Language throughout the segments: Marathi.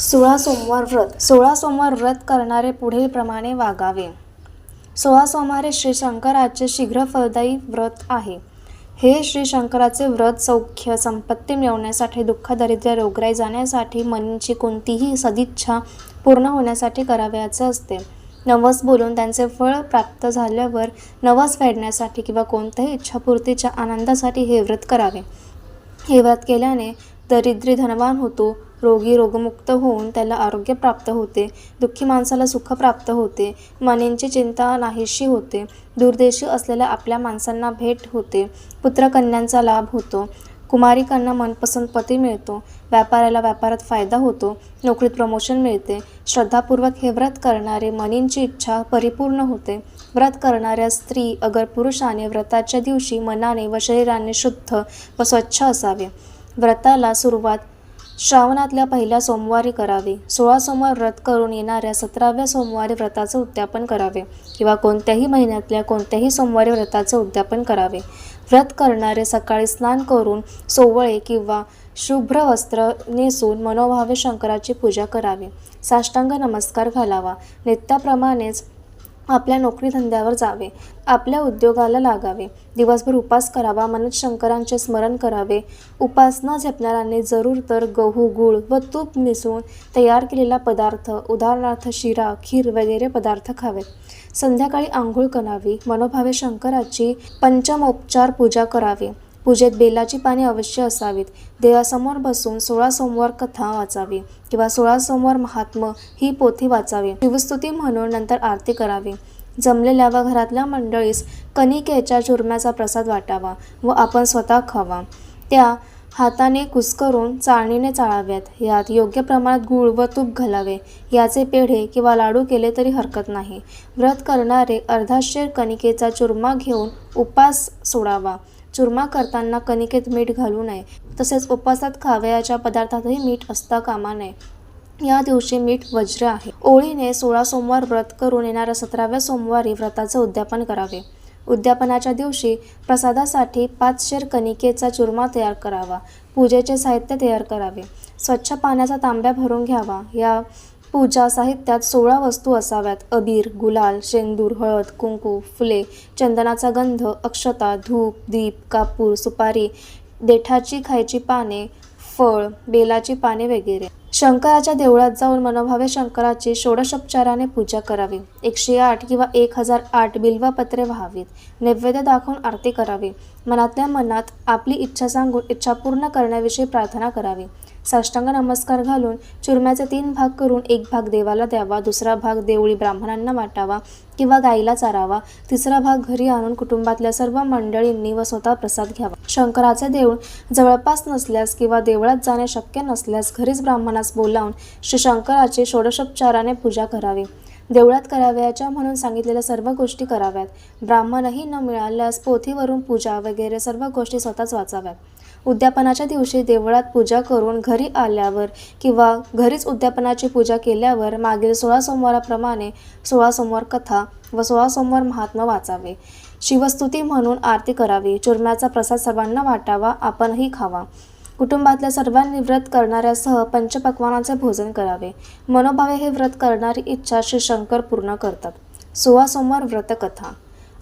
सोळा सोमवार व्रत. सोळा सोमवार व्रत करणारे पुढील प्रमाणे वागावे. सोळा सोमवारे श्री शंकराचे शीघ्र फलदायी व्रत आहे. हे श्री शंकराचे व्रत सौख्य संपत्ती मिळवण्यासाठी दुःख दरिद्र रोगराई जाण्यासाठी मनीची कोणतीही सदिच्छा पूर्ण होण्यासाठी करावयाचे असते. नवस बोलून त्यांचे फळ प्राप्त झाल्यावर नवस फेडण्यासाठी किंवा कोणत्याही इच्छापूर्तीच्या आनंदासाठी हे व्रत करावे. हे व्रत केल्याने दरिद्री धनवान होतो. रोगी रोगमुक्त होऊन त्याला आरोग्य प्राप्त होते. दुःखी माणसाला सुख प्राप्त होते. मनींची चिंता नाहीशी होते. दूरदेशी असलेल्या आपल्या माणसांना भेट होते. पुत्रकन्यांचा लाभ होतो. कुमारिकांना मनपसंत पती मिळतो. व्यापाऱ्याला व्यापारात फायदा होतो. नोकरीत प्रमोशन मिळते. श्रद्धापूर्वक हे व्रत करणारे मनींची इच्छा परिपूर्ण होते. व्रत करणाऱ्या स्त्री अगर पुरुषाने व्रताच्या दिवशी मनाने व शरीराने शुद्ध व स्वच्छ असावे. व्रताला सुरुवात श्रावणातल्या पहिल्या सोमवारी करावे. सोळा सोमवार व्रत करून येणाऱ्या सतराव्या सोमवारी व्रताचं उद्यापन करावे किंवा कोणत्याही महिन्यातल्या कोणत्याही सोमवारी व्रताचं उद्यापन करावे. व्रत करणारे सकाळी स्नान करून सोवळे किंवा शुभ्र वस्त्र नेसून मनोभावे शंकराची पूजा करावी. साष्टांग नमस्कार घालावा. नित्याप्रमाणेच आपल्या नोकरी धंद्यावर जावे आपल्या उद्योगाला लागावे दिवसभर उपास करावा मनोज शंकरांचे स्मरण करावे उपास न झेपणाऱ्यांनी जरूर तर गहू गूळ व तूप मिसळून तयार केलेला पदार्थ उदाहरणार्थ शिरा खीर वगैरे पदार्थ खावेत संध्याकाळी आंघोळ करावी मनोभावे शंकराची पंचमोपचार पूजा करावी. पूजेत बेलाची पाने अवश्य असावीत. देवासमोर बसून सोळा सोमवार कथा वाचावी किंवा सोळा सोमवार महात्म ही पोथी वाचावी. शिवस्तुती म्हणून नंतर आरती करावी. जमलेल्या व घरातल्या मंडळीस कणिकेच्या चुरम्याचा प्रसाद वाटावा व आपण स्वतः खावा. त्या हाताने कुस्करून चाळणीने चाळाव्यात. यात योग्य प्रमाणात गूळ व तूप घालावे. याचे पेढे किंवा लाडू केले तरी हरकत नाही. व्रत करणारे अर्धाशेर कणिकेचा चुरमा घेऊन उपास सोडावा. चुरमा करताना कणिकेत मीठ घालू नये. तसेच उपवासात खावयाच्या पदार्थातही मीठ असता कामा नये. या दिवशी मीठ वज्र आहे. ओळीने सोळा सोमवार व्रत करून येणाऱ्या सतराव्या सोमवारी व्रताचे उद्यापन करावे. उद्यापनाच्या दिवशी प्रसादासाठी पाच शेर कणिकेचा चुरमा तयार करावा. पूजेचे साहित्य तयार करावे. स्वच्छ पाण्याचा तांब्या भरून घ्यावा. या पूजा साहित्यात सोळा वस्तू असाव्यात. अबीर गुलाल शेंदूर हळद कुंकू फुले चंदनाचा गंध अक्षता धूप दीप कापूर सुपारी देठाची खायची पाने फळ बेलाची पाने वगैरे. शंकराच्या देवळात जाऊन मनोभावे शंकराची षोडशोपचाराने पूजा करावी. एकशे आठ किंवा एक हजार आठ बिल्वपत्रे व्हावीत. नैवेद्य दाखवून आरती करावी. मनातल्या मनात आपली इच्छा सांगून इच्छा पूर्ण करण्याविषयी प्रार्थना करावी. साष्टांग नमस्कार घालून चुरम्याचे तीन भाग करून एक भाग देवाला द्यावा दुसरा भाग देवळी ब्राह्मणांना वाटावा किंवा गाईला चारावा तिसरा भाग घरी आणून कुटुंबातल्या सर्व मंडळींनी व स्वतः प्रसाद घ्यावा. शंकराचे देऊळ जवळपास नसल्यास किंवा देवळात जाणे शक्य नसल्यास घरीच ब्राह्मणास बोलावून श्री शंकराची षोडशोपचाराने पूजा करावी. देवळात करावयाच्या म्हणून सांगितलेल्या सर्व गोष्टी कराव्यात. ब्राह्मणही न मिळाल्यास पोथीवरून पूजा वगैरे सर्व गोष्टी स्वतःच वाचाव्यात. उद्यापनाच्या दिवशी देवळात पूजा करून घरी आल्यावर किंवा घरीच उद्यापनाची पूजा केल्यावर मागील सोळा सोमवाराप्रमाणे सोळा सोमवार कथा व सोळा सोमवार महात्मा वाचावे. शिवस्तुती म्हणून आरती करावी. चुरम्याचा प्रसाद सर्वांना वाटावा आपणही खावा. कुटुंबातल्या सर्वांनी व्रत करणाऱ्यासह पंचपक्वानाचे भोजन करावे. मनोभावे हे व्रत करणारी इच्छा श्री शंकर पूर्ण करतात. सोळा सोमवार व्रतकथा.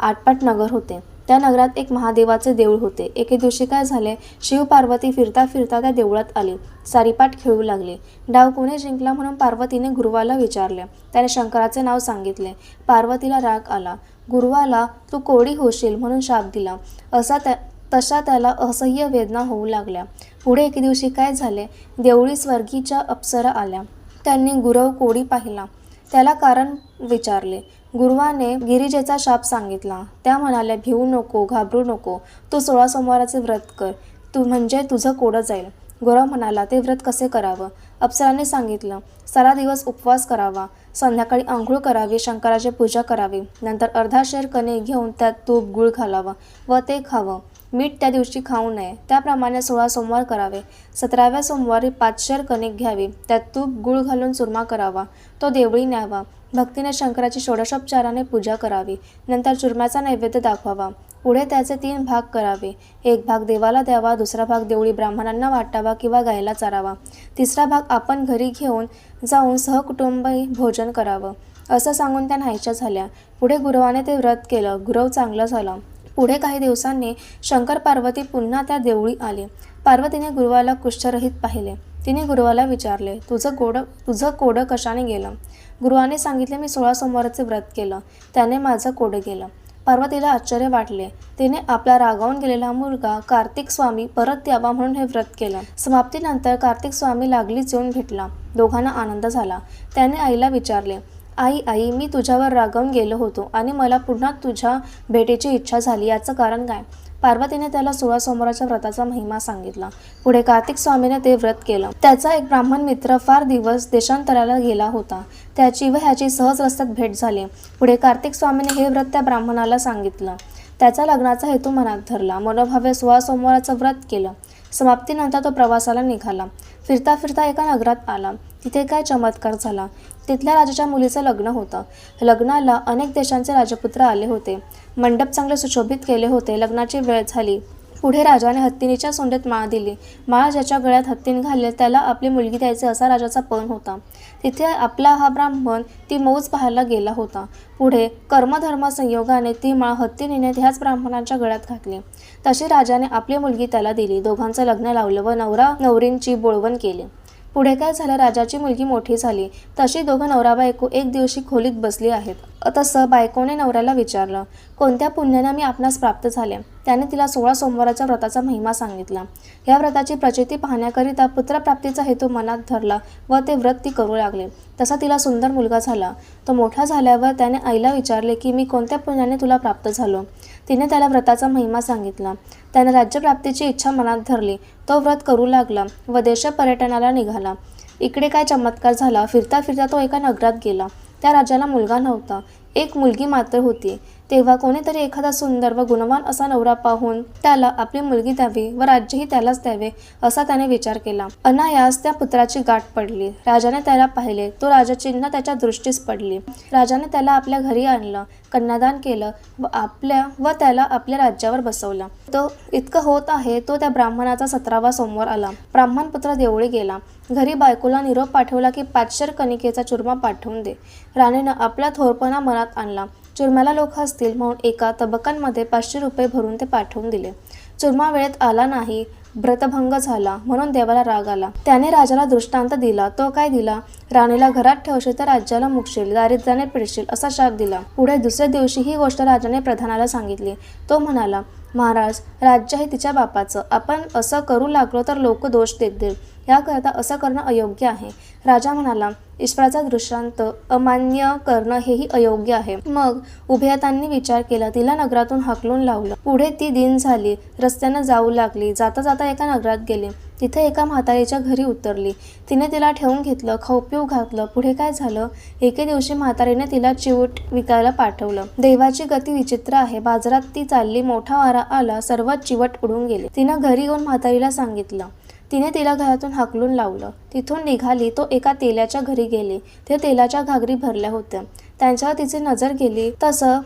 आटपाट नगर होते. त्या नगरात एक महादेवाचे देऊळ होते. एके दिवशी काय झाले? शिव पार्वती फिरता फिरता त्या देवळात आली. सारीपाट खेळू लागले. डाव कोणी जिंकला म्हणून पार्वतीने गुरुवाला विचारले. त्याने शंकराचे नाव सांगितले. पार्वतीला राग आला. गुरुवाला तू कोडी होशील म्हणून शाप दिला. असा त्या तशा त्याला असह्य वेदना होऊ लागल्या. पुढे एके दिवशी काय झाले? देवळी स्वर्गीच्या अप्सरा आल्या. त्यांनी गुरव कोडी पाहिला. त्याला कारण विचारले. गुरुवाने गिरिजेचा शाप सांगितला. त्या म्हणाल्या भिवू नको घाबरू नको तू सोळा सोमवाराचे व्रत कर. तू म्हणजे तुझं कोडं जाईल. गुरव म्हणाला ते व्रत कसे करावं? अप्सराने सांगितलं सारा दिवस उपवास करावा. संध्याकाळी आंघोळ करावी शंकराची पूजा करावी. नंतर अर्धा शेर कणे घेऊन त्यात तूप गुळ घालावं व ते खावं. मीठ त्या दिवशी खाऊ नये. त्याप्रमाणे सोळा सोमवार करावे. सतराव्या सोमवारी पाच शेर कणिक घ्यावी. त्यात तूप गुळ घालून चुरमा करावा. तो देवळी न्यावा. भक्तीने शंकराची षोडशोपचाराने पूजा करावी. नंतर चुरम्याचा नैवेद्य दाखवावा. पुढे त्याचे तीन भाग करावे. एक भाग देवाला द्यावा दुसरा भाग देवळी ब्राह्मणांना वाटावा किंवा गायला चारावा. तिसरा भाग आपण घरी घेऊन जाऊन सहकुटुंबी भोजन करावं. असं सांगून त्या न्हायच्या झाल्या. पुढे गुरुवाने ते व्रत केलं. गुरव चांगलं झालं. पुढे काही दिवसांनी शंकर पार्वती पुन्हा त्या देवळी आले. पार्वतीने गुरुवाला कुष्ठरहित पाहिले. तिने गुरुवाला विचारले तुझं गोडं तुझं कोडं कशाने गेलं? गुरुवाने सांगितले मी सोळा सोमवारचे व्रत केलं. त्याने माझं कोडं गेलं पार्वतीला आश्चर्य वाटले. तिने आपला रागावून गेलेला मुलगा कार्तिक स्वामी परत द्यावा म्हणून हे व्रत केलं. समाप्तीनंतर कार्तिक स्वामी लागलीच येऊन भेटला. दोघांना आनंद झाला. त्याने आईला विचारले आई आई मी तुझ्यावर रागावून गेलो होतो आणि मला पुन्हा तुझ्या भेटीची इच्छा झाली. याचं कारण काय? पार्वतीने त्याला सोळा सोमवाराच्या व्रताचा महिमा सांगितला. पुढे कार्तिक स्वामीने ते व्रत केलं. त्याचा एक ब्राह्मण मित्र फार दिवस देशांतराला गेला होता. त्याची व ह्याची सहज रस्त्यात भेट झाली. पुढे कार्तिक स्वामीने हे व्रत त्या ब्राह्मणाला सांगितलं. त्याचा लग्नाचा हेतू मनात धरला. मनोभावे सोळा सोमवाराचं व्रत केलं. समाप्तीनंतर तो प्रवासाला निघाला. फिरता फिरता एका नगरात आला. तिथे काय चमत्कार झाला? तिथल्या राजाच्या मुलीचं लग्न होतं. लग्नाला अनेक देशांचे राजपुत्र आले होते. मंडप चांगले सुशोभित केले होते. लग्नाची वेळ झाली. पुढे राजाने हत्तीनीच्या सोंडेत माळ दिली. माळ ज्याच्या गळ्यात हत्तीन घालले त्याला आपली मुलगी द्यायची असा राजाचा पण होता. तिथे आपला हा ब्राह्मण ती मौज पाहायला गेला होता. पुढे कर्मधर्म संयोगाने ती माळ हत्तीनीने ह्याच ब्राह्मणांच्या गळ्यात घातली. तशी राजाने आपली मुलगी त्याला दिली. दोघांचं लग्न लावलं व नवरा नवरींची बोळवण केली. पुढे काय झालं? राजाची मुलगी मोठी झाली. तशी दोघं नवरा बायको एक दिवशी खोलीत बसली आहेत. तसं बायकोने नवऱ्याला विचारलं कोणत्या पुण्याने मी आपणास प्राप्त झाले? त्याने तिला सोळा सोमवाराच्या व्रताचा महिमा सांगितला. या व्रताची प्रचिती पाहण्याकरिता पुत्रप्राप्तीचा हेतू मनात धरला व ते व्रत ती करू लागले. तसा तिला सुंदर मुलगा झाला. तो मोठा झाल्यावर त्याने आईला विचारले की मी कोणत्या पुण्याने तुला प्राप्त झालो? तिने त्याला व्रताचा महिमा सांगितला. त्याने राज्यप्राप्तीची इच्छा मनात धरली. तो व्रत करू लागला व देश पर्यटनाला निघाला. इकडे काय चमत्कार झाला? फिरता फिरता तो एका नगरात गेला. त्या राजाला मुलगा नव्हता. एक मुलगी मात्र होती. तेव्हा कोणीतरी एखादा सुंदर व गुणवान असा नवरा पाहून त्याला आपली मुलगी द्यावी व राज्यही त्यालाच द्यावे असा त्याने विचार केला. अनायास त्या पुत्राची गाठ पडली. राजाने त्याला पाहिले. तो राजचिन्ह त्याच्या दृष्टीस पडली. राजाने त्याला आपल्या घरी आणलं. कन्यादान केलं व आपल्या व त्याला आपल्या राज्यावर बसवलं. तो इतकं होत आहे तो त्या ब्राह्मणाचा सतरावा सोमवार आला. ब्राह्मण पुत्र देवळी गेला. घरी बायकोला निरोप पाठवला की पाचशर कणिकेचा चुरमा पाठवून दे. राणीनं आपला थोरपणा मनात आणला. चुरम्याला लोक असतील म्हणून एका तबकांमध्ये पाचशे रुपये भरून ते पाठवून दिले. चुरमा वेळेत आला नाही. व्रतभंग झाला म्हणून देवाला राग आला. त्याने राजाला दृष्टांत दिला. तो काय दिला? राणीला घरात ठेवशील तर राज्याला मुकशील दारिद्र्याने पिडशील असा शाप दिला. पुढे दुसऱ्या दिवशी ही गोष्ट राजाने प्रधानाला सांगितली. तो म्हणाला महाराज राज्य हे तिच्या बापाचं. आपण असं करू लागलो तर लोक दोष देतील. याकरता असं करणं अयोग्य आहे. राजा म्हणाला ईश्वराचा दृष्टांत अमान्य करणं हेही अयोग्य आहे. मग उभयतांनी विचार केला तिला नगरातून हाकलून लावलं. पुढे ती दिन झाली. रस्त्यानं जाऊ लागली. जाता जाता एका नगरात गेली. तिथे एका म्हातारीच्या घरी उतरली. तिने तिला ठेवून घेतलं खाऊ पिऊ घातलं. पुढे काय झालं? एके दिवशी म्हातारीने तिला चिवट विकायला पाठवलं. देवाची गती विचित्र आहे. बाजारात ती चालली. मोठा वारा आला. सर्व चिवट उडून गेले. तिनं घरी येऊन म्हातारीला सांगितलं. तिने तिला घरातून हाकलून लावलं. तिथून निघाली. तो एका तेलाच्या घरी गेली. ते तेलाच्या घागरी भरल्या होत्या. त्यांच्यावर तिची नजर गेली. तसं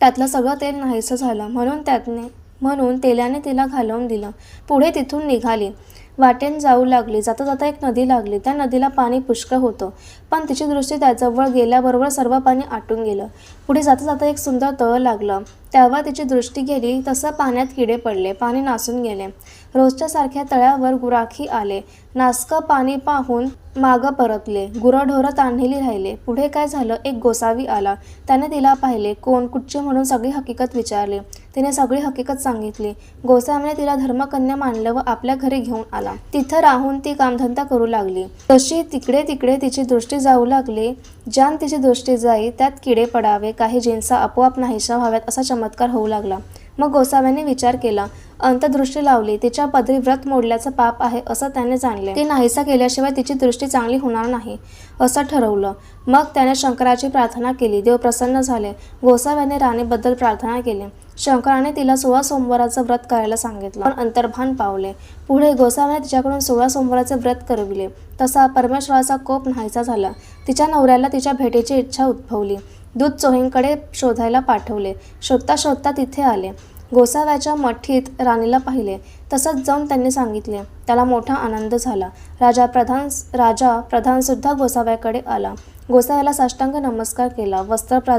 त्यातलं सगळं तेल नाहीसं झालं. म्हणून त्यातने म्हणून तेलाने तिला घालवून दिलं. पुढे तिथून निघाली. वाटेन जाऊ लागली. जाता जाता एक नदी लागली. त्या नदीला पाणी पुष्कळ होतं. पण तिची दृष्टी त्याजवळ गेल्याबरोबर सर्व पाणी आटून गेलं. पुढे जाता जाता एक सुंदर तळ लागलं. तेव्हा तिची दृष्टी गेली. तसं पाण्यात किडे पडले. पाणी नासून गेले. रोजच्या सारख्या तळ्यावर गुराखी आले. नासकं पाणी पाहून मागं परतले. गुरंढोरं तान्हेली राहिले. पुढे काय झालं? एक गोसावी आला. त्याने तिला पाहिले. कोण? कुठचे? म्हणून सगळी हकीकत विचारली. तिने सगळी हकीकत सांगितली. गोसावीने तिला धर्मकन्या मानलं व आपल्या घरी घेऊन आला. तिथं राहून ती कामधंदा करू लागली. तशी तिकडे तिकडे तिची दृष्टी जाऊ लागली. ज्यान तिची दृष्टी जाई त्यात किडे पडावे काही जिन्सा आपोआप नाहीशा व्हाव्यात असा चमत्कार होऊ लागला. मग गोसाव्याने विचार केला. अंतदृष्टी लावली. तिच्या पदरी व्रत मोडल्याचं पाप आहे असं त्याने जाणले. ती नाहीसा केल्याशिवाय तिची दृष्टी चांगली होणार नाही असं ठरवलं. मग त्याने शंकराची प्रार्थना केली. देव प्रसन्न झाले. गोसाव्याने राणीबद्दल प्रार्थना केली. शंकराने तिला सोळा सोमवाराचं व्रत करायला सांगितलं. पण अंतर्भान पावले. पुढे गोसाव्याने तिच्याकडून सोळा सोमवाराचे व्रत करविले. तसा परमेश्वराचा कोप नाहीसा झाला. तिच्या नवऱ्याला तिच्या भेटीची इच्छा उद्भवली. दूध चोहींकडे शोधायला पाठवले. शोधता शोधता तिथे आले. गोसाव्याच्या मठीत राणीला पाहिले. तसंच जाऊन त्यांनी सांगितले. त्याला मोठा आनंद झाला. राजा प्रधान राजा प्रधानसुद्धा गोसाव्याकडे आला. गोसाव्याला साष्टांग नमस्कार केला. वस्त्र प्रा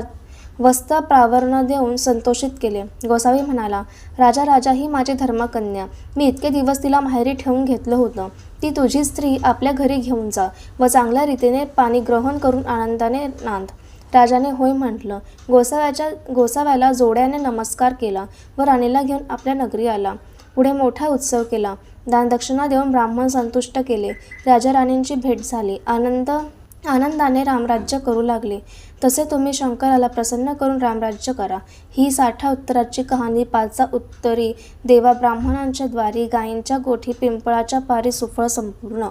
वस्त्र प्रावरण देऊन संतोषित केले. गोसावी म्हणाला राजा राजा ही माझी धर्मकन्या. मी इतके दिवस तिला माहेरी ठेवून घेतलं होतं. ती तुझी स्त्री आपल्या घरी घेऊन जा व चांगल्या रीतीने पाणी ग्रहण करून आनंदाने नांद. राजाने होय म्हटलं. गोसाव्याच्या गोसाव्याला जोड्याने नमस्कार केला व राणीला घेऊन आपल्या नगरी आला. पुढे मोठा उत्सव केला. दानदक्षिणा देऊन ब्राह्मण संतुष्ट केले. राजा राणींची भेट झाली. आनंद आनंदाने रामराज्य करू लागले. तसे तुम्ही शंकराला प्रसन्न करून रामराज्य करा. ही साठा उत्तराची कहाणी पाचा उत्तरी देवा ब्राह्मणांच्या द्वारी गायींच्या गोठी पिंपळाच्या पारी सुफळ संपूर्ण